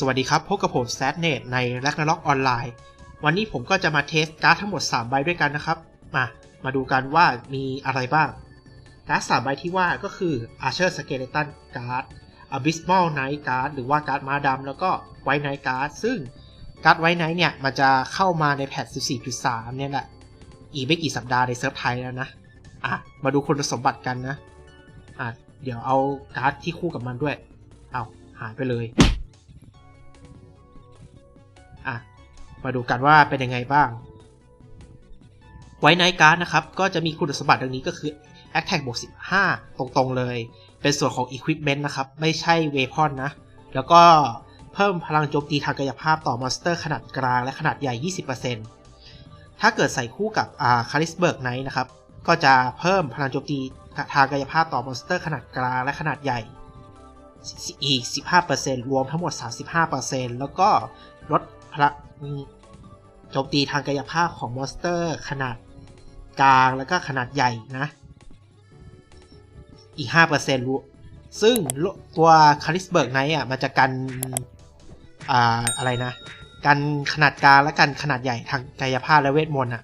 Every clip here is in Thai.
สวัสดีครับ พบกับผมแซดเนตใน r a g n a r o k ออนไลน์วันนี้ผมก็จะมาเทสการ์ดทั้งหมด 3 ใบด้วยกันนะครับ มามาดูกันว่ามีอะไรบ้าง การ์ด3ใบที่ว่าก็คือ Archer Skeleton Card Abysmal Knight Card หรือว่าการ์ดมาดำแล้วก็ White Knight Card ซึ่งการ์ด White Knight เนี่ย มันจะเข้ามาในแพท 14.3 เนี่ยแหละ อีกไม่กี่สัปดาห์ในเซิร์ฟไทยแล้วนะอะมาดูคุณสมบัติกันนะอะเดี๋ยวเอาการ์ดที่คู่กับมันด้วย เอาหายไปเลย มาดูกันว่าเป็นยังไงบ้าง ไว้ไนการ์ดนะครับ ก็จะมีคุณสมบัติดังนี้ก็คือ Attack บวก15 ตรงๆเลย เป็นส่วนของ Equipment นะครับ ไม่ใช่ Weapon นะ แล้วก็เพิ่มพลังโจมตีทางกายภาพต่อมอนสเตอร์ขนาดกลางและขนาดใหญ่ 20%ถ้าเกิดใส่คู่กับคาริสเบิร์กไนท์นะครับ ก็จะเพิ่มพลังโจมตีทางกายภาพต่อมอนสเตอร์ขนาดกลางและขนาดใหญ่อีก 15%รวมทั้งหมด 35%แล้วก็ลด พลังโจมตีทางกายภาพของมอนสเตอร์ ขนาดกลางแล้วก็ขนาดใหญ่นะ อีก 5%รู้ซึ่งตัวคาริสเบิร์กไนท์อะมันจะกันอ่าอะไรนะ กันขนาดกลางและกันขนาดใหญ่ทางกายภาพและเวทมนต์อะ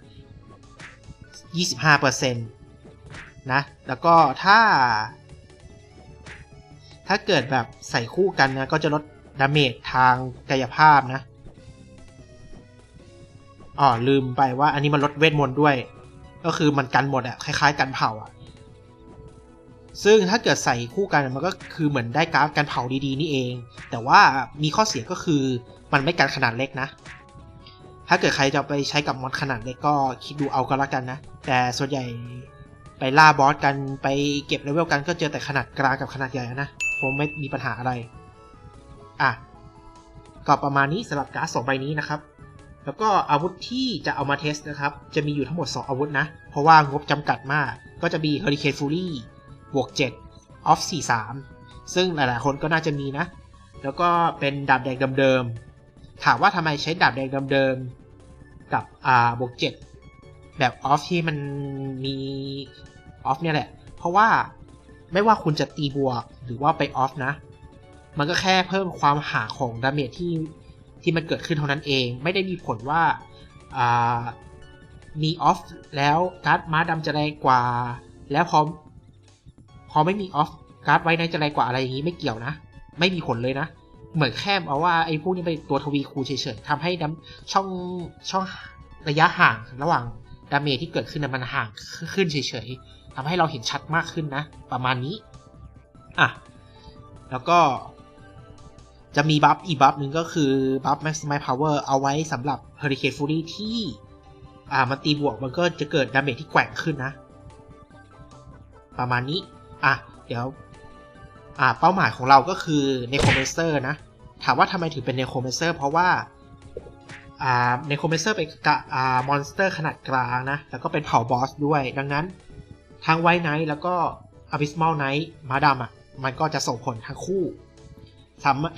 25%นะ แล้วก็ถ้า ถ้าเกิดแบบใส่คู่กันนะ ก็จะลดดาเมจทางกายภาพนะ อ๋อลืมไปว่าอันนี้มันลดเวทมนต์ด้วย ก็คือมันกันหมดอะคล้ายๆกันเผาอะซึ่งถ้าเกิดใส่คู่กันมันก็คือเหมือนได้การ์ดกันเผาดีๆนี่เอง แต่ว่ามีข้อเสียก็คือมันไม่กันขนาดเล็กนะ ถ้าเกิดใครจะไปใช้กับมอดขนาดเล็กก็คิดดูเอาก็แล้วกันนะ แต่ส่วนใหญ่ไปล่าบอสกันไปเก็บเลเวลกันก็เจอแต่ขนาดกลางกับขนาดใหญ่นะผมไม่มีปัญหาอะไร อะ ก็ประมาณนี้สำหรับการ์ดสองใบนี้นะครับ แล้วก็อาวุธที่จะเอามาเทสนะครับ จะมีอยู่ทั้งหมด 2 อาวุธนะ เพราะว่างบจำกัดมาก ก็จะมี Hurricane Fury บวก7 Off 43 ซึ่งหลายๆ คนก็น่าจะมีนะ แล้วก็เป็นดาบแดงเดิมๆ ถามว่าทำไมใช้ดาบแดงเดิมๆ กับอ่าบวก7แบบออฟที่มันมีออฟเนี่ยแหละ เพราะว่าไม่ว่าคุณจะตีบวกหรือว่าไปออฟนะ มันก็แค่เพิ่มความหาของดาเมจที่ ที่มันเกิดขึ้นเท่านั้นเอง ไม่ได้มีผลว่าามีออฟแล้วการ์ดม้าดำจะแรงกว่า แล้วพอพอไม่มีออฟการ์ดไว้ในจะแรงกว่าอะไรอย่างนี้ไม่เกี่ยวนะ ไม่มีผลเลยนะ เหมือนแค่เอาว่าไอ้พวกนี้เป็นตัวทวีคูณเฉยๆทำให้ดช่องช่องระยะห่างระหว่างดาเมจที่เกิดขึ้นมันห่างขึ้นเฉยๆทำให้เราเห็นชัดมากขึ้นนะ ประมาณนี้อะแล้วก็ จะมีบัฟอีกบัฟหนึ่งก็คือบัฟ Maximize Power เอาไว้สำหรับ Hurricane Fury ที่ อ่า มันตีบวกมันก็จะเกิดดาเมจที่แกว่งขึ้นนะ ประมาณนี้ อะ เดี๋ยว อ่า เป้าหมายของเราก็คือ Necromancer นะ ถามว่าทำไมถึงเป็น Necromancer เพราะว่า อ่า Necromancer เป็นกะอ่ามอนสเตอร์ขนาดกลางนะ แล้วก็เป็นเผ่าบอสด้วย ดังนั้นทั้งไวไนท์แล้วก็ Abysmal Knight มาดามอะ มันก็จะส่งผลทั้งคู่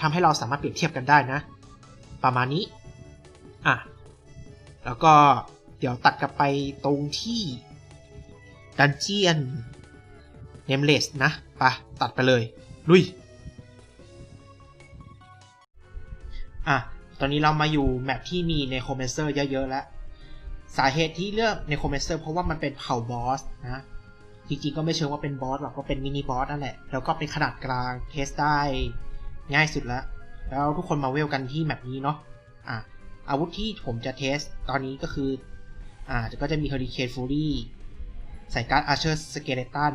ทำให้เราสามารถเปรียบเทียบกันได้นะ ประมาณนี้อะแล้วก็เดี๋ยวตัดกลับไปตรงที่ดันเจียนเนมเลสนะปะตัดไปเลย ลุย อะ ตอนนี้เรามาอยู่แมปที่มีในโคเมเซอร์เยอะๆแล้ว สาเหตุที่เลือกในโคเมเซอร์เพราะว่ามันเป็นเผ่าบอสนะ จริงๆก็ไม่เชิงว่าเป็นบอสหรอกก็เป็นมินิบอสนั่นแหละ แล้วก็เป็นขนาดกลางเทสได้ ง่ายสุดแล้วแล้วทุกคนมาเวลกันที่แมปนี้เนาะอะอาวุธที่ผมจะเทสตอนนี้ก็คือ อ่าก็จะมี Hurricane Fury ใส่การ์ด Archer Skeleton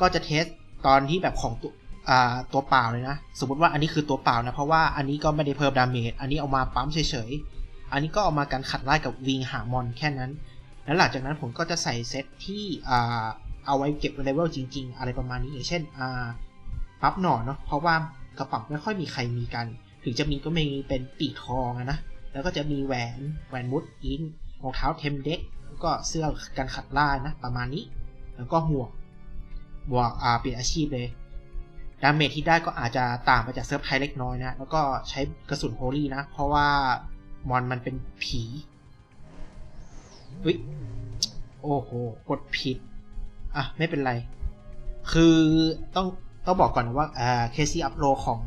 ก็จะเทสตอนที่แบบของตัวอ่าตัวเปล่าเลยนะ สมมติว่าอันนี้คือตัวเปล่านะ เพราะว่าอันนี้ก็ไม่ได้เพิ่มดาเมจอันนี้เอามาปั๊มเฉยๆ อันนี้ก็เอามากันขัดไล่กับวิงหามอนแค่นั้น แล้วหลังจากนั้นผมก็จะใส่เซตที่อ่าเอาไว้เก็บเลเวลจริง ๆ อะไรประมาณนี้อย่างเช่นอ่าปั๊บหน่อเนาะเพราะว่า กระเป๋าไม่ค่อยมีใครมีกัน ถึงจะมีก็มีเป็นปีกทองนะ แล้วก็จะมีแหวนแหวนมุดอินรองเท้าเทมเด็กก็เสื้อกันขัดล่านะ ประมาณนี้ แล้วก็หมวกหมวกอ่าเปลี่ยนอาชีพเลยดาเมจที่ได้ก็อาจจะต่างไปจากเซิร์ฟไทยเล็กน้อยนะ แล้วก็ใช้กระสุนโฮลี่นะ เพราะว่ามอนมันเป็นผีวิโอ้โห กดผิด อะ ไม่เป็นไร คือต้อง ต้องบอกก่อนนะว่าเคซีอัพโลของ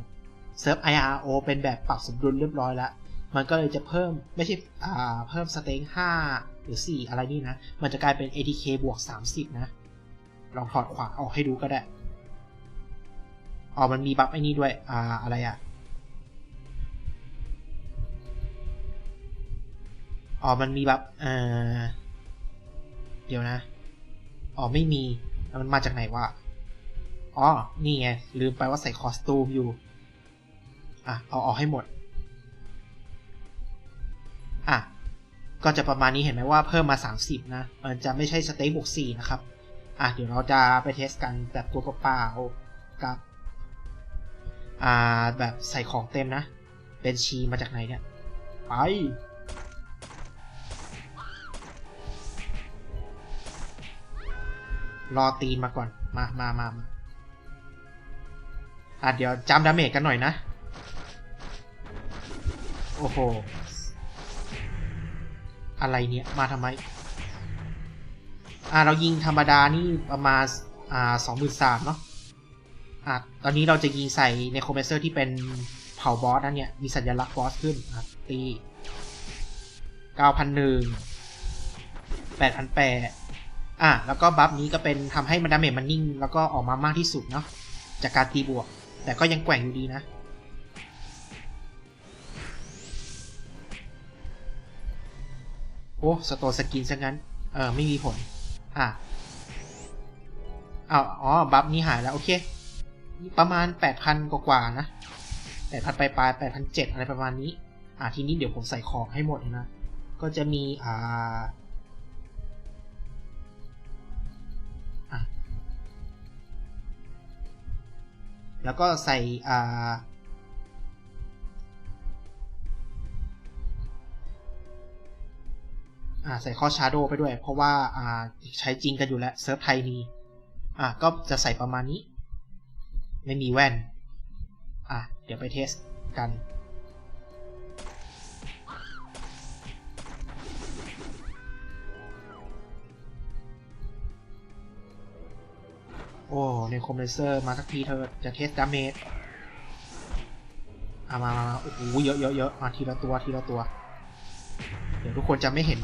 เซิร์ฟ IRO เป็นแบบปรับสมดุลเรียบร้อยแล้ว มันก็เลยจะเพิ่มไม่ใช่อ่าเพิ่มสเต็ง5 หรือ 4 อะไรนี่นะ มันจะกลายเป็น ATK บวก 30 นะ ลองถอดขวาออกให้ดูก็ได้อ๋อมันมีบัฟไอ้นี่ด้วย อ่า อะไรอะอ๋อมันมีบัฟเอ่อเดี๋ยวนะ อ๋อ ไม่มี มันมาจากไหนวะ อ๋อ นี่ไง ลืมไปว่าใส่คอสตูมอยู่ อะ เอาออกให้หมด อะ ก็จะประมาณนี้เห็นไหมว่าเพิ่มมา 30 นะ มันจะไม่ใช่สเต็กบวก4นะครับ อะ เดี๋ยวเราจะไปเทสกันแบบตัวเปล่ากับ อ่า แบบใส่ของเต็มนะ เป็นชีมาจากไหนเนี่ย ไปรอตีนมาก่อน มามามามา อะเดี๋ยวจำดาเมจกันหน่อยนะ โอ้โห อะไรเนี่ย มาทำไม อ่าเรายิงธรรมดานี่ประมาณอ่าสองหมื่นสามเนาะอะตอนนี้เราจะยิงใส่ในคอมเพรสเซอร์ที่เป็นเผาบอสนั่นเนี่ย มีสัญลักษณ์บอสขึ้นอะตีเก้าพันหนึ่งแปดพันแปดอะแล้วก็บัฟนี้ก็เป็นทำให้มันดาเมจมันนิ่ง แล้วก็ออกมามากที่สุดเนาะจากการตีบวก แต่ก็ยังแกว่งอยู่ดีนะ โอ้สโตสกินซะงั้น เออ ไม่มีผล อะเอาอ๋อ บัฟนี้หายแล้ว โอเค ประมาณ 8,000 กว่าๆนะ 8,000 ปลายปลาย8,700อะไรประมาณนี้ อะทีนี้เดี๋ยวผมใส่ของให้หมดเลยนะ ก็จะมี อ่า แล้วก็ใส่อ่าใส่ข้อชาร์โดไปด้วย เพราะว่าอ่าใช้จริงกันอยู่แล้วเซิร์ฟไทยมีอ่าก็จะใส่ประมาณนี้ ไม่มีแว่น อะ เดี๋ยวไปเทสกัน โอ้ในคอมเพรเซอร์มาสักทีเธอจะเทสดาเมจอามามามาโอ้โหเยอะเยอะเยอะมาทีละตัวทีละตัว เดี๋ยวทุกคนจะไม่เห็น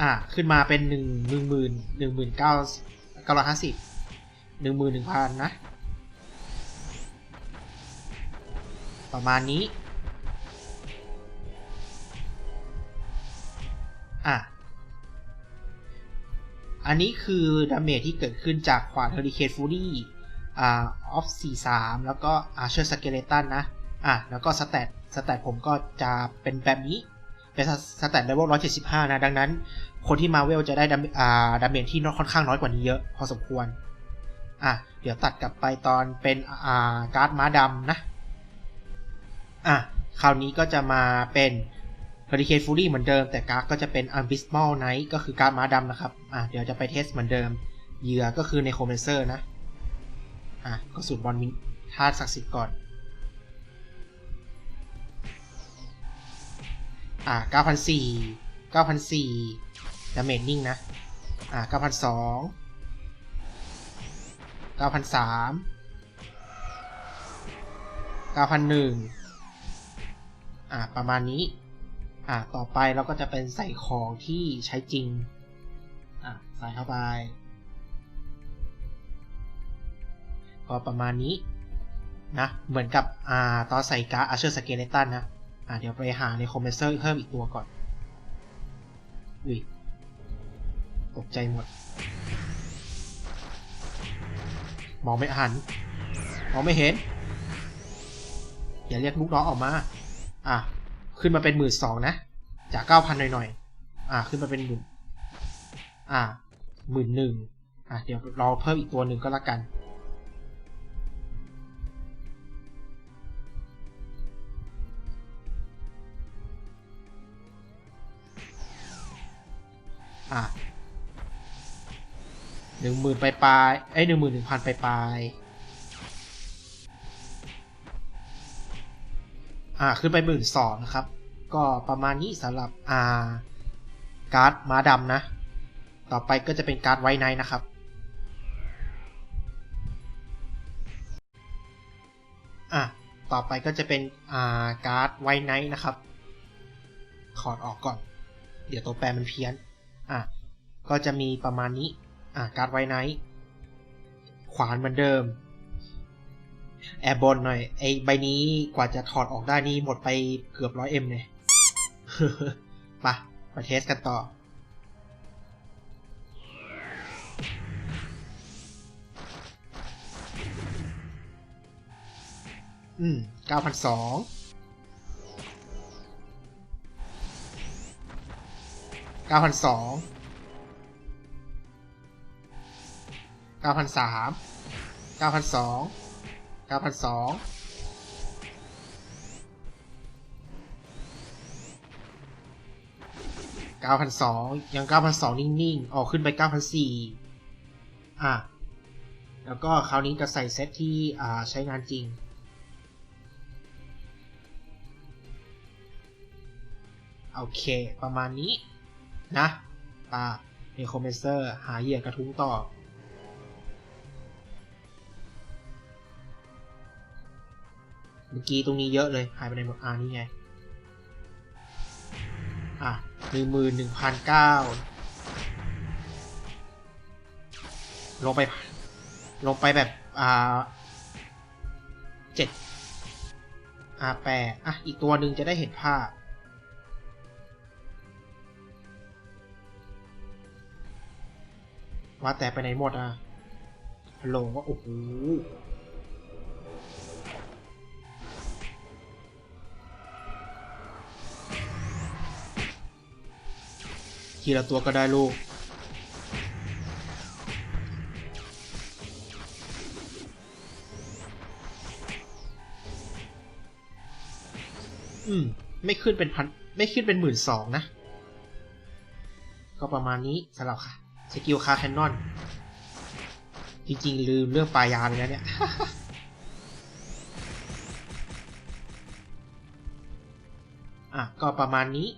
อ่าขึ้นมาเป็นหนึ่งหนึ่งหมื่นหนึ่งหมื่นเก้าเก้าร้อยห้าสิบหนึ่งหมื่นหนึ่งพันนะ ประมาณนี้ อะ อันนี้คือดาเมจที่เกิดขึ้นจากขวานเฮอริเคนฟูรี่อ่าออฟ43แล้วก็อาเชอร์สเกเลตันนะ อะ แล้วก็สแตทสแตทผมก็จะเป็นแบบนี้ เป็นสแตทเลเวล175นะ ดังนั้น คนที่มาเวลจะได้ดาเมอ่าดาเมจที่ค่อนข้างน้อยกว่านี้เยอะ พอสมควร อะ เดี๋ยวตัดกลับไปตอนเป็นอ่าการ์ดม้าดำนะ อะ คราวนี้ก็จะมาเป็น Hurricane Fury เหมือนเดิมแต่การ์ดก็จะเป็น Abysmal Knight ก็คือการ์ดม้าดำนะครับ อะเดี๋ยวจะไปเทสเหมือนเดิม เหยื่อก็คือในโคเมเซอร์นะ อะก็สูตรบอลมิธาตุศักดิ์สิทธิ์ก่อน อะ9,004 9,004ดาเมจนิ่งนะ อะ9,002 9,003 9,001อะประมาณนี้ อะต่อไปเราก็จะเป็นใส่ของที่ใช้จริง อะใส่เข้าไป ก็ประมาณนี้นะ เหมือนกับอ่าตอนใส่การ์ดอาเชอร์สเกเลตันนะ อ่าเดี๋ยวไปหาในคอมเพรสเซอร์เพิ่มอีกตัวก่อน อุ้ย ตกใจหมด มองไม่หัน มองไม่เห็น อย่าเรียกลูกน้องออกมา อะ ขึ้นมาเป็นหมื่นสองนะ จากเก้าพันหน่อยๆอะขึ้นมาเป็นหมื่นอะหมื่นหนึ่งอะเดี๋ยวรอเพิ่มอีกตัวหนึ่งก็แล้วกัน อะหนึ่งหมื่นปลายปลายไอ้หนึ่งหมื่นหนึ่งพันปลายปลาย อ่าขึ้นไปหมื่นสองนะครับ ก็ประมาณนี้สำหรับอ่าการ์ดม้าดำนะ ต่อไปก็จะเป็นการ์ดไวไนนะครับอะต่อไปก็จะเป็นอ่าการ์ดไวไนนะครับขอดออกก่อน เดี๋ยวตัวแปรมันเพี้ยนอะก็จะมีประมาณนี้อะการ์ดไวไนขวานเหมือนเดิม แอร์บนหน่อย ไอใบนี้กว่าจะถอดออกได้นี่หมดไปเกือบร้อยเอ็มเลยไปะมาเทสกันต่อ อืมเก้าพันสองเก้าพันสองเก้าพันสามเก้าพันสอง ก้าพันสองเก้าพันสองยังเก้าพันสองนิ่งๆ ออกขึ้นไปเก้าพันสี่อะ แล้วก็คราวนี้จะใส่เซตที่อ่าใช้งานจริงโอเค ประมาณนี้นะ อ่าเอคอมเมเซอร์ หาเหยื่อกระทุ้งต่อ เมื่อกี้ตรงนี้เยอะเลยหายไปในหมดอ่านี่ไง อะหนึ่งหมื่นหนึ่งพันเก้าลงไป ลงไปแบบ อ่าเจ็ดอ่าแปดอะ อีกตัวหนึ่งจะได้เห็นภาพ ว่าแต่ไปไหนหมดอะฮัลโหลโอ้โห ทีละตัวก็ได้ลูก อืม ไม่ขึ้นเป็นพัน ไม่ขึ้นเป็นหมื่นสองนะ ก็ประมาณนี้สำหรับค่ะ สกิลคาแคนนอน จริงๆ ลืมเรื่องปลายาเลยนะเนี่ยอะก็ประมาณนี้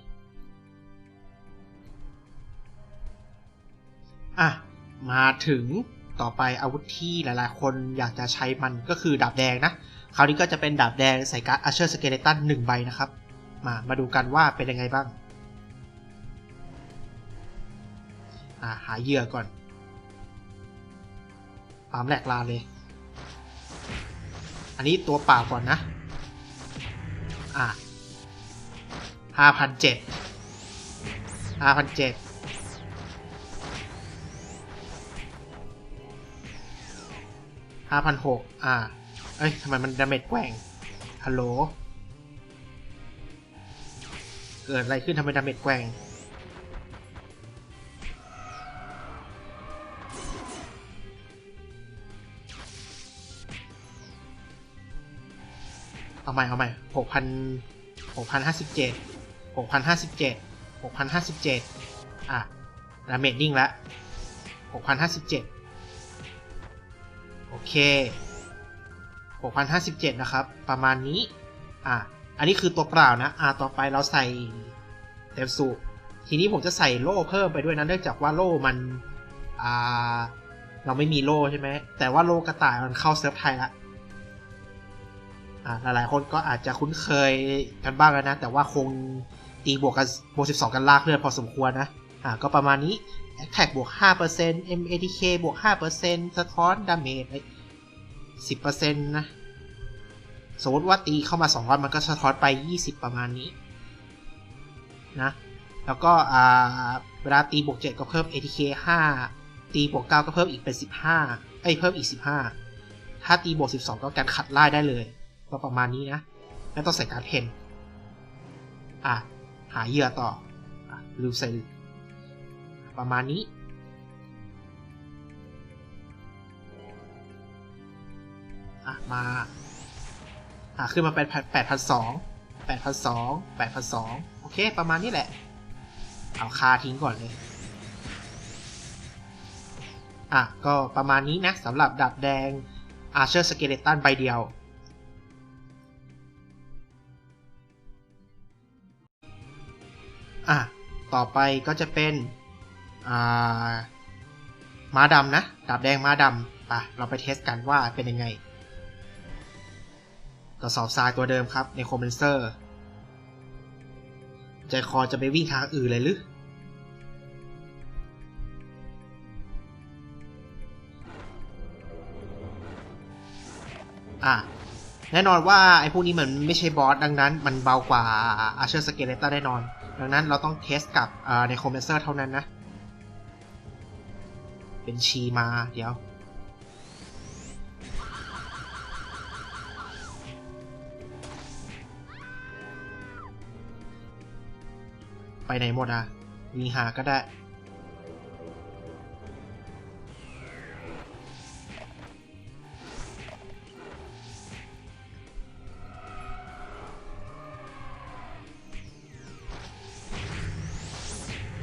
อะ มาถึงต่อไปอาวุธที่หลายๆ คนอยากจะใช้มันก็คือดาบแดงนะ คราวนี้ก็จะเป็นดาบแดงใส่การ์ดอัชเชอร์สเกเลตันหนึ่งใบนะครับ มามาดูกันว่าเป็นยังไงบ้างอ่าหาเหยื่อก่อนปามแหลกลาเลย อันนี้ตัวเปล่าก่อนนะ อ่าห้าพันเจ็ดห้าพันเจ็ด ห้าพันหกอ่า เอ้ยทำไมมันดาเมจแกว่ง ฮัลโหล เกิดอะไรขึ้นทำไมดาเมจแกว่ง เอาใหม่ เอาใหม่หกพันหกพันห้าสิบเจ็ดหกพันห้าสิบเจ็ดหกพันห้าสิบเจ็ดอะดาเมจนิ่งล้วหกพันห้าสิบเจ็ด เคหกพันห้าสิบเจ็ดนะครับ ประมาณนี้ อะ อันนี้คือตัวเปล่านะ อะ ต่อไปเราใส่เต็มสูบทีนี้ผมจะใส่โล่เพิ่มไปด้วยนะ เนื่องจากว่าโล่มัน อ่า เราไม่มีโล่ใช่ไหม แต่ว่าโล่กระต่ายมันเข้าเซิร์ฟไทยละ อ่าหลายๆ คนก็อาจจะคุ้นเคยกันบ้างแล้วนะ แต่ว่าคงตีบวกกันบวก 12 กันลากเลือดพอสมควรนะ อ่าก็ประมาณนี้ Attack บวก 5% MATK บวก 5%สะท้อนดาเมจ 10%นะสมมติว่าตีเข้ามา2รอบมันก็สะท้อนไป 20 ประมาณนี้นะแล้วก็อ่าเวลาตีบวก 7 ก็เพิ่ม ATK 5 ตีบวก 9 ก็เพิ่มอีกเป็น 15 เอ้ยเพิ่มอีก 15 ถ้าตีบวก 12 ก็การขัดไล่ได้เลย ก็ประมาณนี้นะไม่ต้องใส่การเพนอะหาเหยื่อต่ออลืมใส่ประมาณนี้ มาอะขึ้นมาเป็นแปดพันสองแปดพันสองแปดพันสองโอเค ประมาณนี้แหละ เอาคาทิ้งก่อนเลย อะ ก็ประมาณนี้นะสำหรับดับแดงอาร์เชอร์สเกเลตันใบเดียวอะ ต่อไปก็จะเป็น อ่า ม้าดำนะ ดาบแดงม้าดำไปเราไปเทสกันว่าเป็นยังไง กระสอบทรายตัวเดิมครับในคอมเพนเซอร์ ใจคอจะไปวิ่งทางอื่นเลยหรืออะ แน่นอนว่าไอ้พวกนี้มันไม่ใช่บอส ดังนั้นมันเบากว่าอาเชอร์สเกเลตแน่นอน ดังนั้นเราต้องเทสกับในคอมเพนเซอร์เท่านั้นนะ เป็นชีมาเดี๋ยว ไปไหนหมดอะวิ่งหาก็ได้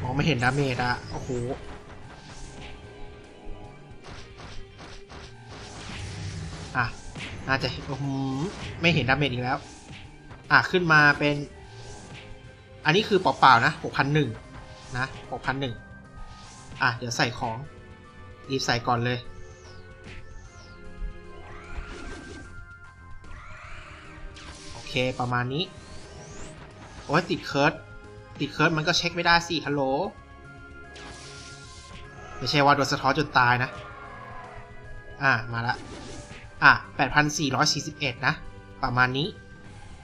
มองไม่เห็นดาเมจอะโอ้โหอะ น่าจะอื้อหือไม่เห็นดาเมจอีกแล้ว อะ ขึ้นมาเป็น อันนี้คือเปล่าๆนะ6,001นหนึ่งนะ6,001อะ เดี๋ยวใส่ของ รีบใส่ก่อนเลย โอเค ประมาณนี้ โอ้ยติดเคิร์ดติดเคิร์ดมันก็เช็คไม่ได้สิฮัลโหล ไม่ใช่ว่าโดนสะท้อนจนตายนะ อ่ามาละ อะ 8,441 นะ ประมาณนี้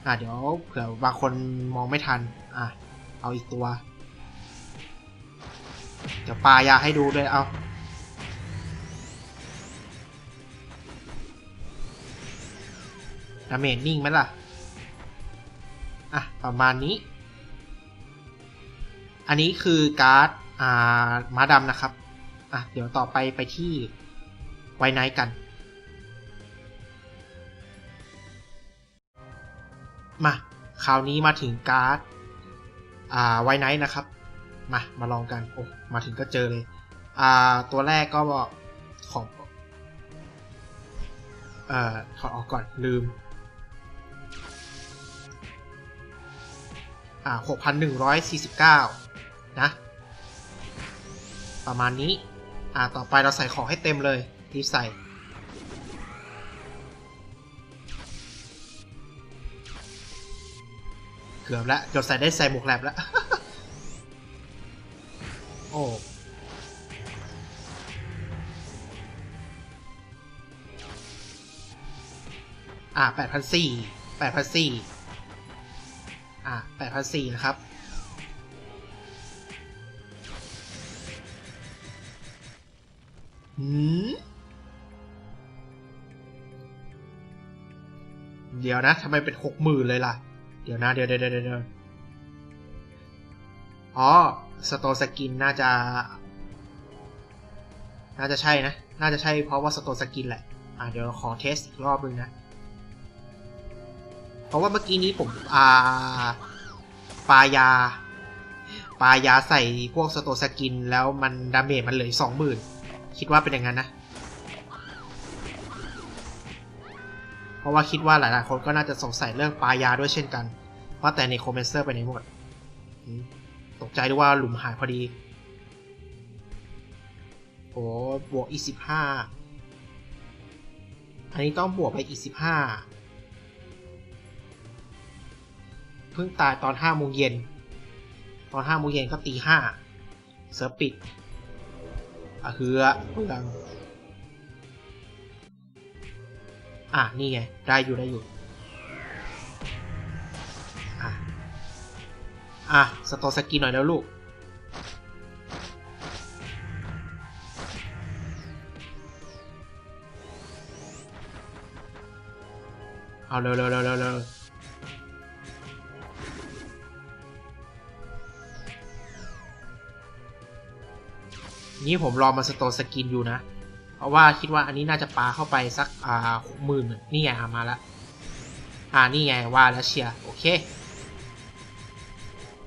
อะเดี๋ยวเผื่อบางคนมองไม่ทัน อะ เอาอีกตัว เดี๋ยวปายาให้ดูด้วยเอาดาเมจนิ่งไหมล่ะ อะ ประมาณนี้ อันนี้คือการ์ด อ่าม้าดำนะครับ อะ เดี๋ยวต่อไปไปที่ไวไนท์กัน มาคราวนี้มาถึงการ์ดอ่าไวไนท์นะครับ มามาลองกันโอ้มาถึงก็เจอเลยอ่าตัวแรกก็ของเอ่อถอดออกก่อนลืมอ่าหกพันหนึ่งร้อยสี่สิบเก้านะ ประมาณนี้อ่าต่อไปเราใส่ของให้เต็มเลยรีบใส่ กือบแล้วจดใส่ได้ใส่หมวกแลบแล้วโอ้อ่าแปดพันสี่แปดพันสี่อะแปดพันสี่นะครับ หืม เดี๋ยวนะทำไมเป็นหกหมื่นเลยล่ะ เดี๋ยวนะเดี๋ยวเดี๋ยวเดี๋ยวเดี๋ยวอ๋อสโตสกินน่าจะ น่าจะใช่นะ น่าจะใช่เพราะว่าสโตสกินแหละ อะเดี๋ยวขอเทสอีกรอบนึงนะ เพราะว่าเมื่อกี้นี้ผมอ่าปายา ปายาใส่พวกสโตสกินแล้วมันดาเมจมันเหลือสองหมื่นคิดว่าเป็นอย่างนั้นนะ ราะว่าคิดว่าหลายๆ คนก็น่าจะสงสัยเรื่องปายาด้วยเช่นกัน ว่าแต่ในคอมเมนเซอร์ไปไหนหมด ตกใจด้วยว่าหลุมหายพอดี โอ้บวกอีกสิบห้าอันนี้ต้องบวกไปอีกสิบห้าเพิ่งตายตอนห้าโมงเย็น ตอนห้าโมงเย็นก็ตีห้าเซิร์ปิดอะเฮือเพื่อง อะนี่ไง ได้อยู่ได้อยู่ อะ อะสโตสกินหน่อยแล้วลูก เอาเร็วเร็วเร็วเร็วนี่ผมรอมาสโตสกินอยู่นะ เพราะว่าคิดว่าอันนี้น่าจะปาเข้าไปสักอ่าหกหมื่นนี่ไงมาล้วอ่านี่ไงว่าแล้วเชียร์โอเค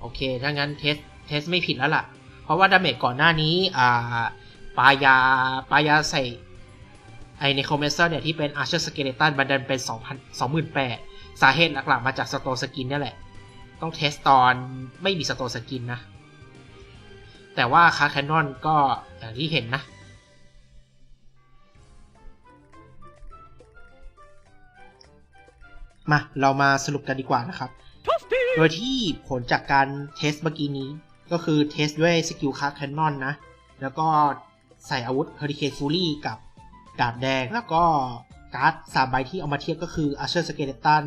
โอเค ถ้างั้นเทสเทสไม่ผิดแล้วล่ะ เพราะว่าดาเมจก่อนหน้านี้อ่าปายาปายาใส่ไอในคอมเมนเซอร์เนี่ยที่เป็นอาร์เชอร์สเกเลตันบันดันเป็น 2,000 28,000 สาเหตุหลักๆมาจากสโตสกินนี่แหละ ต้องเทสตอนไม่มีสโตสกินนะ แต่ว่าคาแคนนอนก็อย่างที่เห็นนะ มาเรามาสรุปกันดีกว่านะครับ โดยที่ผลจากการเทสเมื่อกี้นี้ ก็คือเทสด้วยสกิลคัสแคนนอนนะ แล้วก็ใส่อาวุธ Hurricane Fury กับดาบแดง แล้วก็การ์ดสามใบที่เอามาเทียบก็คือ Usher Skeleton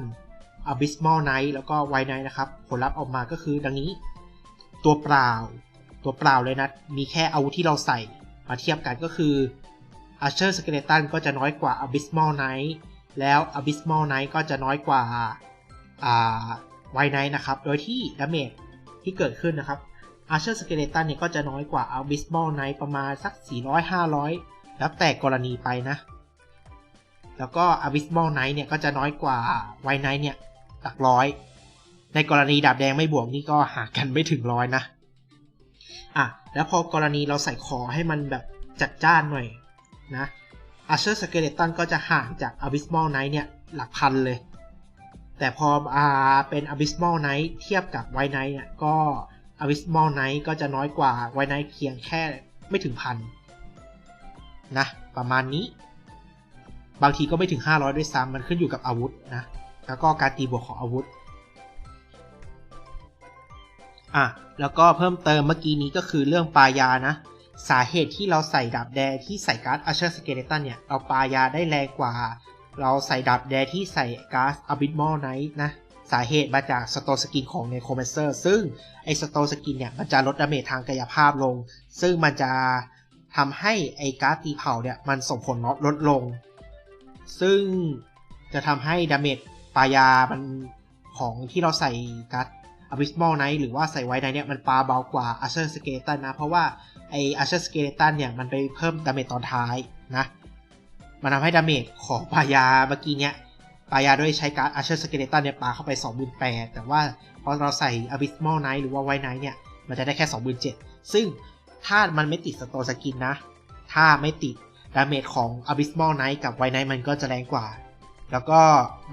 Abysmal Knight แล้วก็ White Knight นะครับ ผลลัพธ์ออกมาก็คือดังนี้ ตัวเปล่า ตัวเปล่าเลยนะ มีแค่อาวุธที่เราใส่มาเทียบกันก็คือ Usher Skeleton ก็จะน้อยกว่า Abysmal Knight แล้ว Abysmal Knight ก็จะน้อยกว่าอ่า White Knight นะครับ โดยที่ดาเมจที่เกิดขึ้นนะครับ Archer Skeleton เนี่ยก็จะน้อยกว่า Abysmal Knight ประมาณสัก 400-500 แล้วแต่กรณีไปนะ แล้วก็ Abysmal Knight เนี่ยก็จะน้อยกว่า White Knight เนี่ยหลักร้อย ในกรณีดาบแดงไม่บวกนี่ก็หากันไม่ถึงร้อยนะอะแล้วพอกรณีเราใส่คอให้มันแบบจัดจ้านหน่อยนะ Archer Skeleton ก็จะห่างจาก Abysmal Knight เนี่ยหลักพันเลย แต่พออาเป็น Abysmal Knight เทียบกับ White Knight เนี่ยก็ Abysmal Knight ก็จะน้อยกว่า White Knight เพียงแค่ไม่ถึงพันนะประมาณนี้ บางทีก็ไม่ถึง 500 ด้วยซ้ำมันขึ้นอยู่กับอาวุธนะ แล้วก็การตีบวกของอาวุธอะแล้วก็เพิ่มเติมเมื่อกี้นี้ก็คือเรื่องปายานะ สาเหตุที่เราใส่ดาบแดที่ใส่การ์ด Usher Skeleton เนี่ย เราปายาได้แรงกว่า เราใส่ดาบแดที่ใส่การ์ด Abysmal Knight นะ สาเหตุมาจากสโตสกินของ n e c r o m a n c e r ซึ่งไอสโตสกินเนี่ย มันจะลดดาเมจทางกายภาพลง ซึ่งมันจะทำให้ไอการ์ดตีเผาเนี่ยมันส่งผลลดลง ซึ่งจะทำให้ดาเมจปายามันของที่เราใส่การ์ด Abysmal Knight หรือว่าใส่ไว้ในเนี่ยมันปาเบากว่า Usher Skeleton นะ เพราะว่าไอ Usher Skeleton เนี่ยมันไปเพิ่มดาเมจตอนท้ายนะ มันทำให้ดาเมจของปายาเมื่อกี้เนี่ยปายาด้วยใช้การ์ด Usher Skeleton เนี่ยปาเข้าไป 28,000แต่ว่าพอเราใส่ Abysmal Knight หรือว่า White Knight เนี่ยมันจะได้แค่ 27,000ซึ่งถ้ามันไม่ติดสโตสกินนะ ถ้าไม่ติดดาเมจของ Abysmal Knight กับ White Knight มันก็จะแรงกว่า แล้วก็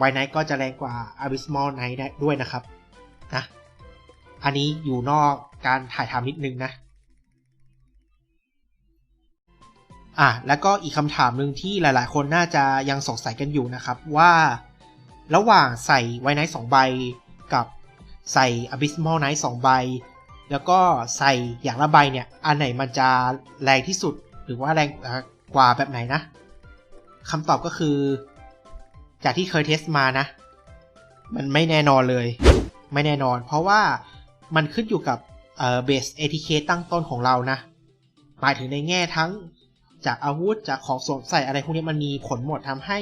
White Knight ก็จะแรงกว่า Abysmal Knight ด้วยนะครับนะ อันนี้อยู่นอกการถ่ายทำนิดนึงนะอะแล้วก็อีกคำถามหนึ่งที่หลายๆ คนน่าจะยังสงสัยกันอยู่นะครับว่า ระหว่างใส่ไวไนท์สองใบกับใส่ Abysmal Knight สองใบ แล้วก็ใส่อย่างละใบเนี่ย อันไหนมันจะแรงที่สุด หรือว่าแรงกว่าแบบไหนนะคำตอบก็คือ จากที่เคยเทสมานะ มันไม่แน่นอนเลย ไม่แน่นอน เพราะว่า มันขึ้นอยู่กับเอ่อเบส ATK ตั้งต้นของเรานะ หมายถึงในแง่ทั้งจากอาวุธจากของสวมใส่อะไรพวกนี้มันมีผลหมดทำให้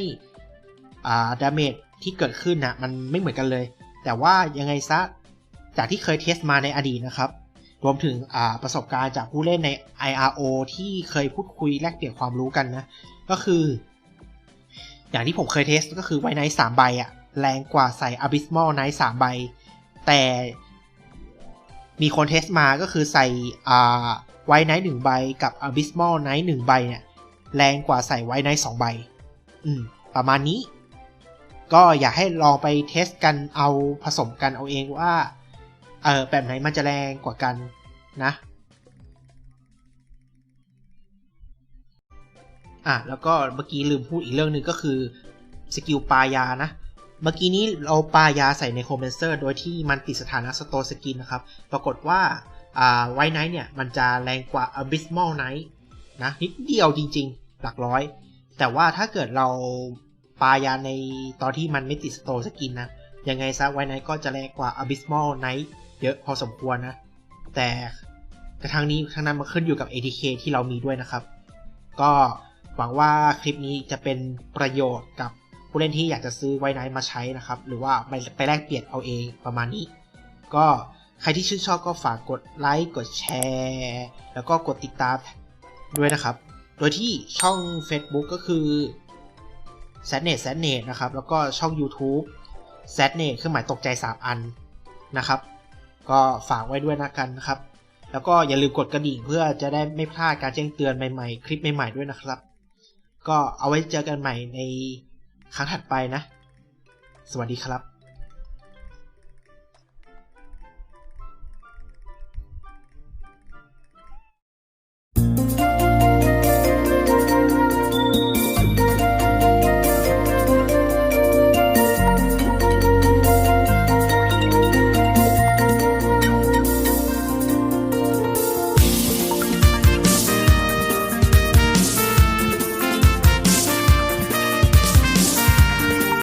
อ่าดาเมจที่เกิดขึ้นนะมันไม่เหมือนกันเลย แต่ว่ายังไงซะจากที่เคยเทสมาในอดีตนะครับ รวมถึงอ่าประสบการณ์จากผู้เล่นใน IRO ที่เคยพูดคุยแลกเปลี่ยนความรู้กันนะ ก็คือ อย่างที่ผมเคยเทสก็คือไวไนท์สามใบอะแรงกว่าใส่ Abysmal Knight สามใบ แต่ มีคนเทสมาก็คือใส่อ่าไวไนท์หนึ่งใบกับ Abysmal Knight หนึ่งใบเนี่ยแรงกว่าใส่ไวไนท์สองใบ อืม ประมาณนี้ ก็อยากให้ลองไปเทสกันเอาผสมกันเอาเองว่า เออแบบไหนมันจะแรงกว่ากันนะ อะ แล้วก็เมื่อกี้ลืมพูดอีกเรื่องหนึ่งก็คือสกิลปายานะ เมื่อกี้นี้เราปายาใส่ในโคเมนเซอร์ โดยที่มันติดสถานะสโตสกินนะครับ ปรากฏว่าไวไนท์เนี่ย มันจะแรงกว่า Abysmal Knight นะนิดเดียวจริงๆ หลักร้อย แต่ว่าถ้าเกิดเราปายาในตอนที่มันไม่ติดสโตสกินนะ ยังไงซะไวไนท์ก็จะแรงกว่า Abysmal Knight เยอะพอสมควรนะ แต่กระทั่งนี้ทั้งนั้นมันขึ้นอยู่กับ ATK ที่เรามีด้วยนะครับ ก็หวังว่าคลิปนี้จะเป็นประโยชน์กับ ผู้เล่นที่อยากจะซื้อไวไนท์มาใช้นะครับ หรือว่าไปไปแลกเปลี่ยนเอาเองประมาณนี้ ก็ใครที่ชื่นชอบก็ฝากกดไลค์กดแชร์แล้วก็กดติดตามด้วยนะครับ โดยที่ช่อง Facebook ก็คือ s a t n e t s a t n e t นะครับ แล้วก็ช่อง YouTube s a t n e t เครื่องหมายตกใจ 3 อันนะครับ ก็ฝากไว้ด้วยนะกันนะครับ แล้วก็อย่าลืมกดกระดิ่งเพื่อจะได้ไม่พลาดการแจ้งเตือนใหม่ๆ คลิปใหม่ๆด้วยนะครับ ก็เอาไว้เจอกันใหม่ใน ครั้งถัดไปนะ สวัสดีครับ